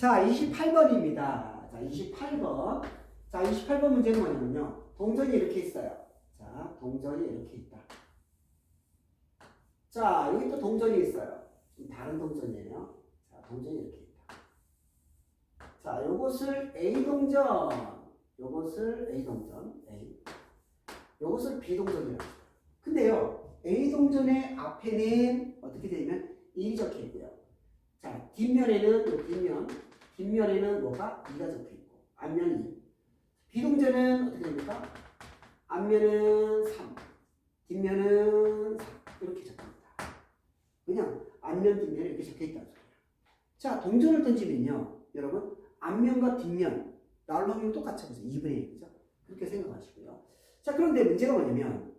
자, 28번입니다. 자, 28번. 자, 28번 문제는 뭐냐면요. 동전이 이렇게 있어요. 자, 동전이 이렇게 있다. 자, 여기 또 동전이 있어요. 좀 다른 동전이에요. 자, 동전이 이렇게 있다. 자, 요것을 A 동전, 요것을 A 동전, A. 요것을 B 동전이라고 해요. 근데요, A 동전의 앞에는 어떻게 되냐면 1이 적혀 있고요. 자, 뒷면에는 요 뒷면, 뒷면에는 뭐가 2가 적혀 있고, 앞면이 2. 비동전은 어떻게 됩니까? 앞면은 3, 뒷면은 4 이렇게 적혀있다. 그냥 앞면, 뒷면에 이렇게 적혀있다는 소리예요. 자, 동전을 던지면요, 여러분 앞면과 뒷면 나올 확률 똑같이 보세요. 2분의 1이죠. 그렇게 생각하시고요. 자, 그런데 문제가 뭐냐면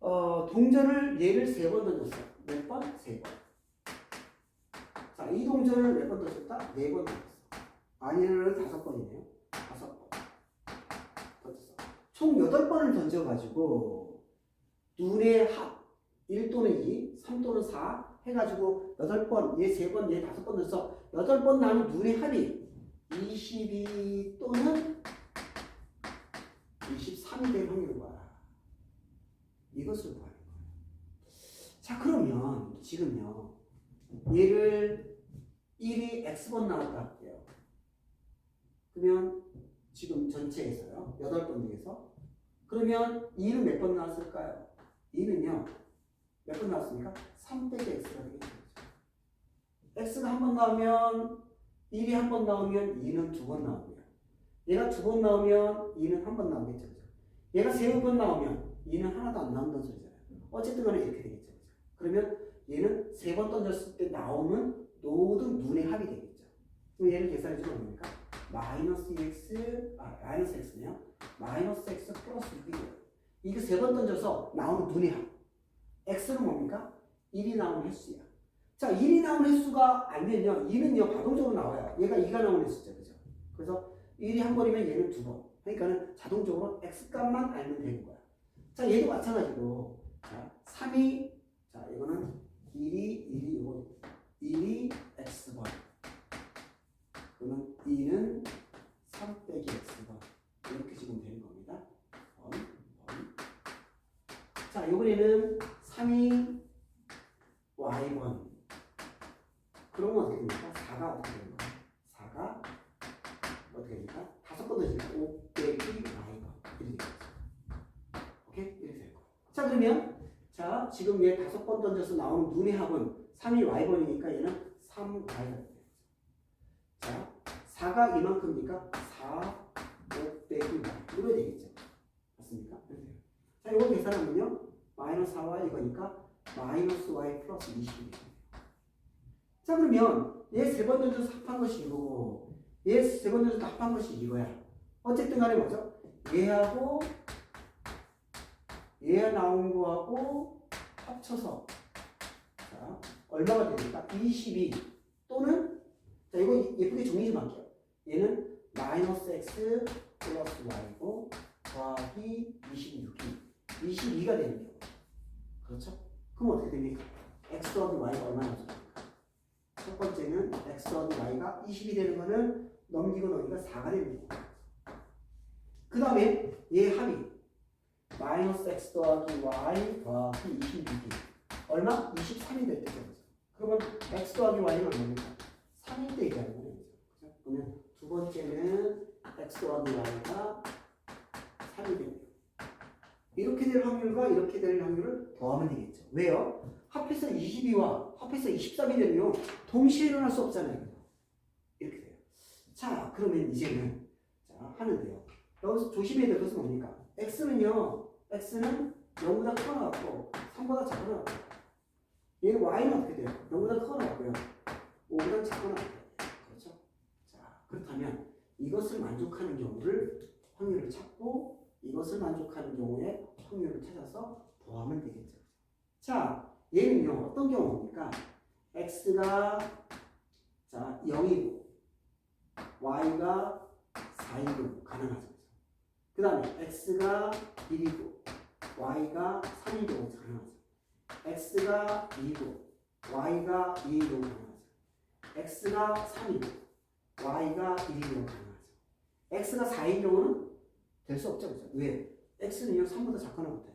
어, 동전을 얘를 세 번 던졌어요. 몇 번? 세 번. 자, 이 동전을 몇 번 던졌다? 네 번 던졌어. 아니는 다섯 번이네요. 다섯 번. 던졌어. 총 여덟 번을 던져가지고 눈의 합 1 또는 2, 3 또는 4 해가지고 여덟 번, 얘 세 번, 얘 다섯 번 던져서 여덟 번 나는 눈의 합이 22 또는 23이 될 확률과 이것을 구하는 거예요. 자, 그러면 지금요. 얘를 1이 x번 나왔다 할게요. 그러면 지금 전체에서요. 8번 중에서 그러면 2는 몇 번 나왔을까요? 2는요. 몇 번 나왔습니까? 3 빼기 x가 되겠죠. x가 한 번 나오면 1이 한 번 나오면 2는 두 번 나오고요. 얘가 두 번 나오면 2는 한 번 나오겠죠. 그죠? 얘가 세 번 나오면 2는 하나도 안 나온다는 소리잖아요. 어쨌든 간에 이렇게 되겠죠. 그러면 얘는 세 번 던졌을 때 나오는 모든 눈의 합이 되겠죠. 그럼 얘를 계산해 주면 뭡니까? 마이너스 x, 아, 마이너스 x네요. 마이너스 x 플러스 6이에요. 이거 세번 던져서 나오는 눈의 합. x는 뭡니까? 1이 나오는 횟수야. 자, 1이 나오는 횟수가 알면요. 2는요, 자동적으로 나와요. 얘가 2가 나오는 횟수죠. 그죠? 그래서 1이 한 번이면 얘는 두 번. 그러니까는 자동적으로 x 값만 알면 되는 거야. 자, 얘도 마찬가지로. 자, 3이, 자, 이거는 1이, 1이, 이거 1이 x번. 그러면 2는 3 빼기 x번. 이렇게 지금 되는 겁니다. 번, 번. 자, 이번에는 3이 y번. 그러면 어떻게 됩니까? 4가 어떻게 거야? 4가 어떻게 됩니까? 다섯 번 더지니까 5 빼기 y번. 이렇게 되겠죠. 오케이? 이렇게 될 거예요. 자, 그러면 자, 지금 얘 다섯 번 던져서 나오는 눈의 합은 3이 y번이니까 얘는 3y가 되겠죠. 자, 4가 이만큼이니까 4, 5 빼기 y. 이거 되겠죠. 맞습니까? 자, 이거 계산하면요. 마이너스 4y 이거니까 마이너스 y 플러스 20이 돼요. 자, 그러면 얘 세 번 던져서 합한 것이 이거고 얘 세 번 던져서 합한 것이 이거야. 어쨌든 간에 뭐죠? 얘하고 얘 나온 거하고 합쳐서 자, 얼마가 됩니까? 22 또는 자, 이거 예쁘게 정리 좀 할게요. 얘는 마이너스 x 플러스 y고 더하기 26이 22가 되는 경우. 그렇죠? 그럼 어떻게 됩니까? x 더하기 y가 얼마나 나죠? 첫 번째는 x 더하기 y가 20이 되는 거는 넘기고 넘기가 4가 되는 거고. 그 다음에 얘 합이 마이너스 x 더하기 y 더하기 26이 얼마? 23이 될 때죠. 그러면 x 더하기 y는 얼마입니까? 3일 때 얘기하는 거예요. 그러면 두 번째는 x 더하기 y가 3이 됩니다. 이렇게 될 확률과 이렇게 될 확률을 더하면 되겠죠. 왜요? 합해서 22와 합해서 23이 되면 동시에 일어날 수 없잖아요. 이렇게 돼요. 자, 그러면 이제는 자, 하는데요. 여기서 조심해야 될 것은 뭡니까? x는요. x는 0보다 커 나왔고 3보다 작아 나왔고 얘는 y는 어떻게 돼요? 0보다 커 나왔고요. 5보다 작아 나왔고요. 그렇다면 이것을 만족하는 경우를 확률을 찾고 이것을 만족하는 경우에 확률을 찾아서 더하면 되겠죠. 자, 얘는요. 어떤 경우입니까? x가 자 0이고 y가 4이고 가능하죠. 그 다음에 x가 1이고 y가 3이고 가능하죠. x가 2고 y가 2이고 가능하죠. x가 3이고 y가 1인 경우 가능하죠. x가 4인 경우는 될 수 없죠. 그죠? 왜? x는요 3보다 작거나 돼요.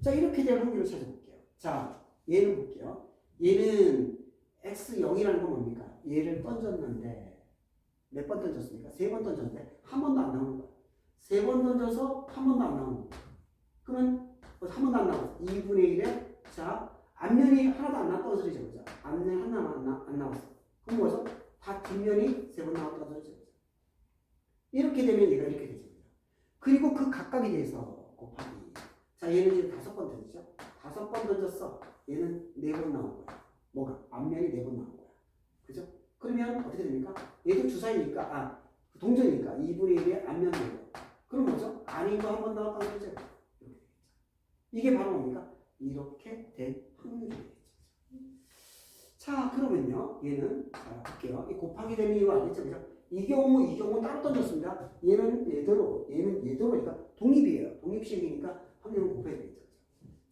자 이렇게 될 확률을 찾아볼게요. 자 얘는 볼게요. 얘는 x 0이라는 건 뭡니까? 얘를 던졌는데 몇 번 던졌습니까? 세 번 던졌는데 한 번도 안 나오는 거야. 세 번 던져서 한 번도 안 나오는 거야. 그러면 한 번도 안 나왔어. 2분의 1에 자 앞면이 하나도 안 나왔다는 소리죠. 그죠? 앞면 하나만 안, 나, 안 나왔어. 그럼 뭐죠? 다 뒷면이 세번 소리죠. 그죠? 이렇게 되면 얘가 이렇게 되죠. 그리고 그 각각에 대해서 곱하기. 자, 얘는 지금 다섯 번 던졌죠? 다섯 번 던졌어. 얘는 네 번 나온 거야. 뭐가? 앞면이 네 번 나온 거야. 그죠? 그러면 어떻게 됩니까? 얘도 주사위니까, 아, 동전이니까 2분의 1에 앞면 네 번. 그럼 뭐죠? 아닌 거한 번. 이렇게 되겠죠. 이게 바로 뭡니까? 이렇게 될 확률이 되겠죠. 자, 그러면요. 얘는, 자, 볼게요. 이 곱하기 되는 이유 알겠죠? 그죠? 이 경우, 이 경우 따로 던졌습니다. 얘는 얘대로, 얘는 얘대로니까 독립이에요. 독립식이니까 확률을 곱해야 되겠죠.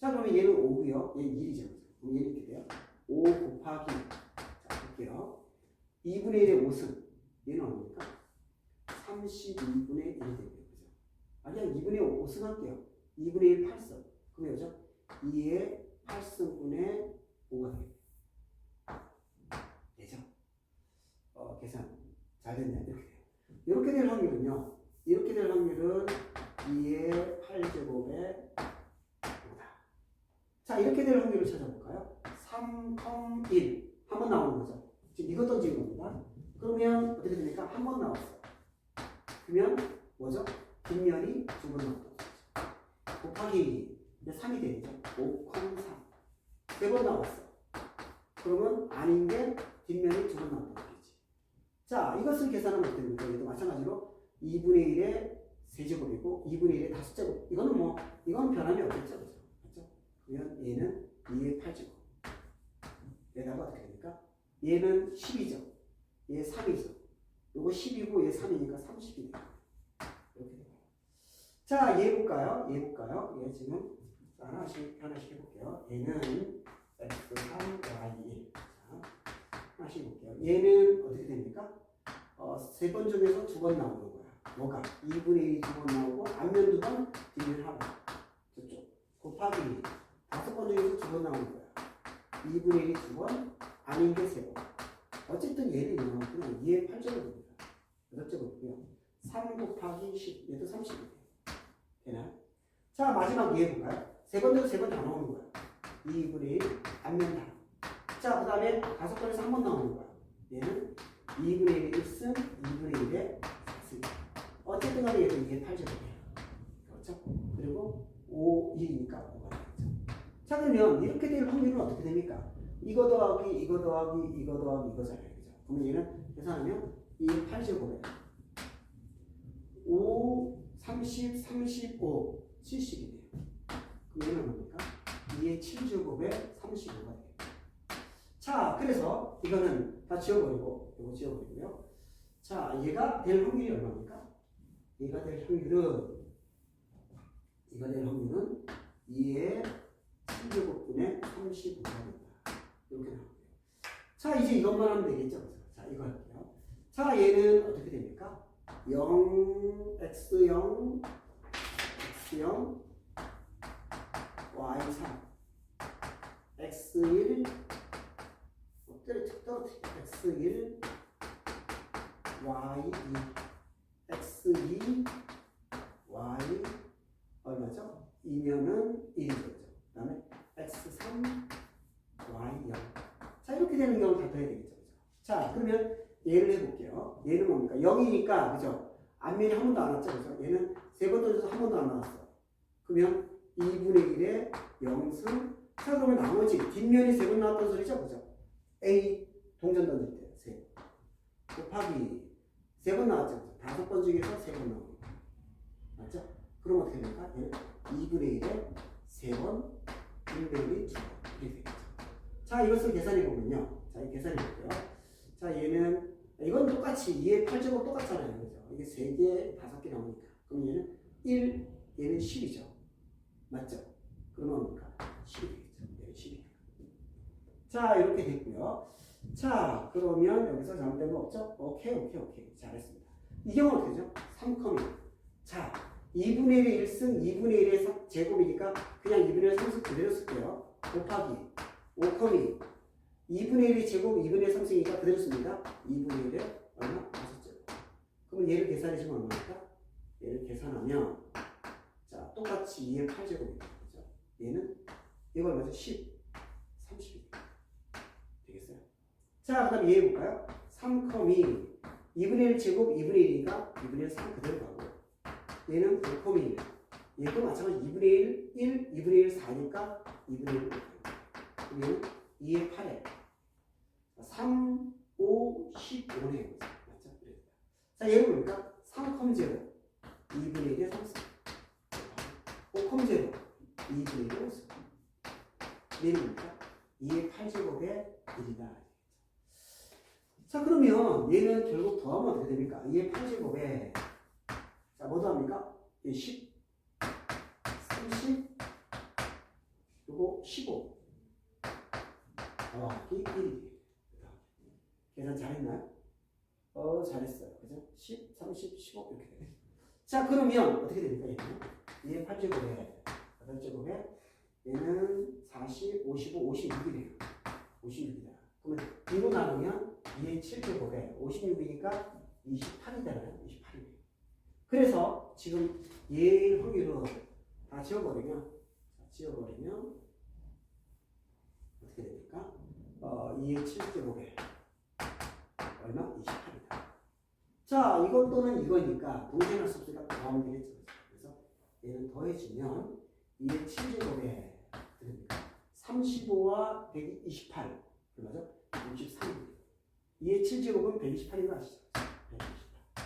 자, 그러면 얘는 5고요. 얘는 1이죠. 그럼 얘는 이렇게 돼요. 5 곱하기, 자, 볼게요. 2분의 1의 5승. 얘는 얼마입니까? 32분의 1이 되고요. 그죠? 아, 그냥 2분의 5승 할게요. 2분의 1 8승. 그럼 뭐죠? 2의 8승분의 5가 되겠네요. 되죠? 어, 계산 잘 됐네. 이렇게. 이렇게 될 확률은요. 이렇게 될 확률은 2의 8제곱의 5다. 자, 이렇게 될 확률을 찾아볼까요? 3, 1. 한 번 나오는 거죠. 지금 이거 던지는 겁니다. 그러면 어떻게 됩니까? 한 번 나왔어요. 그러면 뭐죠? 뒷면이 두 번 나왔다. 곱하기 이제 3이 되겠죠. 5, 3. 세 번 나왔어. 그러면 아닌 게 뒷면이 두번 얘기지. 자, 이것을 계산하면 어떻게 됩니까? 얘도 마찬가지로 2분의 1의 세제곱이고 2분의 1의 다섯제곱. 이거는 뭐, 이건 변함이 없겠죠. 그죠? 맞죠? 그러면 얘는 2의 8제곱. 얘다가 어떻게 됩니까? 얘는 10이죠. 얘 3이죠. 요거 10이고 얘 3이니까 30이 돼요. 이렇게 돼요. 자, 얘 볼까요? 얘 볼까요? 얘 지금 자, 하나씩 하나씩 해볼게요. 얘는 x3, y1. 자, 하나씩 볼게요. 얘는 어떻게 됩니까? 어, 세 번 중에서 두 번 나오는 거야. 뭐가? 2분의 1이 두 번 나오고 앞면 두 번, 뒷면 하나. 저쪽. 곱하기 다섯 번 중에서 두 번 나오는 거야. 2분의 1이 두 번, 아닌 게 세 번. 어쨌든 얘는 그냥 2의 8제곱입니다. 8제곱이고요. 3 곱하기 10, 얘도 30이에요. 되나? 자, 마지막 얘 볼까요? 세 번째로 세번 다 나오는 거야. 2분의 1, 앞면 다. 자, 그 다음에 다섯 번에서 한 번 나오는 거야. 얘는 2분의 1의 1승, 2분의 1의 4승. 어쨌든 간에 얘도 이게 8제곱이에요. 그렇죠? 그리고 5, 1이니까 5가 되겠죠. 자, 그러면 이렇게 될 확률은 어떻게 됩니까? 이거 더하기, 이거 더하기, 이거 더하기, 이거잖아요. 그죠? 그러면 얘는 계산하면 2 8제곱에 5, 30, 35, 70이네요. 그럼 얘는 뭡니까? 2의 7제곱에 35가 되겠다. 자, 그래서 이거는 다 지워버리고, 이거 지워버리고요. 자, 얘가 될 확률이 얼마입니까? 얘가 될 확률은, 얘가 될 확률은 2의 7제곱분의 35가 된다. 이렇게 나오고요. 자, 이제 이것만 하면 되겠죠? 자, 이거 할게요. 자, 얘는 어떻게 됩니까? 0, x0, x0, y3, x1, 떨어뜨려, x1, y2, x2, y 얼마죠? 2면은 1이 되죠. 그 다음에 x3, y0. 자, 이렇게 되는 경우를 다 더해야 되겠죠. 그죠? 자, 그러면 얘를 해볼게요. 얘는 뭡니까? 0이니까, 그죠? 앞면이 한 번도 안 왔죠. 그죠? 얘는 세번 던져서 한 번도 안 나왔어. 그러면 2분의 1에 0승. 자, 그러면 나머지 뒷면이 세 번 나왔던 소리죠. 그죠? A 동전 던질 때 세. 곱하기 세 번 나왔죠. 다섯 번 중에서 세 번 나오는 거. 맞죠? 그럼 어떻게? 얘는 2분의 1에 세 번, 1분의 1이 두 번. 이렇게 되겠죠. 자, 이것을 계산해 보면요. 자, 이 계산해 볼게요. 자, 얘는 이건 똑같이 2의 8제곱 똑같잖아요. 그죠? 이게 3개, 5개 나오니까. 그럼 얘는 1, 얘는 10이죠. 맞죠? 그러면 뭡니까? 10이 되겠죠. 얘는 10이. 자, 이렇게 됐고요. 자, 그러면 여기서 잘못된 거 없죠? 오케이, 오케이, 오케이. 잘했습니다. 이 경우는 어떻게 되죠? 3컴이. 자, 2분의 1의 1승 2분의 1의 제곱이니까 그냥 2분의 1 상승 그대로 쓸게요. 곱하기 5컴이 2분의 1의 제곱 2분의 1 상승이니까 그대로 씁니다. 2분의 1에 얼마? 5제곱. 그러면 얘를 계산해 주면 얼마일까? 얘를 계산하면 자, 똑같이 2의 8제곱입니다. 그죠? 얘는 이거 얼마죠? 10, 30이 되겠어요? 자, 그 다음에 얘 해볼까요? 3컴이 2분의 1 제곱 2분의 1이니까 2분의 1 3 그대로 가고 얘는 5컴이 얘도 마찬가지 2분의 1, 1, 2분의 1 4니까 2분의 1 얘는 2의 8에 3, 5, 15네요. 맞죠? 자, 얘는 뭡니까? 3컴 제곱 2분의 1의 3승 5컴 제곱 2분의 1의 5승 얘는 뭡니까? 2의 8제곱의 1이다. 자 그러면 얘는 결국 더하면 어떻게 됩니까? 2의 8제곱에 자뭐 더합니까? 예, 10 30 그리고 15 더하기 1이 계산 잘했나요? 어 잘했어요 그죠? 10, 30, 15 이렇게 되네 자 그러면 어떻게 됩니까 얘는? 2의 8제곱에 8제곱에 얘는 40, 55, 56이네요 56이다 그러면 2로 나누면 2의 7제곱에 56이니까 28이잖아요. 28이네요. 그래서 지금 얘 확률은 다 지워버리면 자, 지워버리면 어떻게 됩니까? 어, 2의 7제곱에 얼마? 28이다. 자, 이것 또는 이거니까 동생할 수 없으니까 더하면 되겠죠. 그래서 얘는 더해지면 2의 7제곱에 됩니까? 35와 128 얼마죠? 63입니다. 2의 7제곱은 128인 거 아시죠? 128.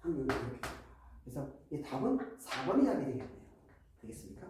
확률은 이렇게. 그래서 이 답은 4번이 답이 되겠네요. 되겠습니까?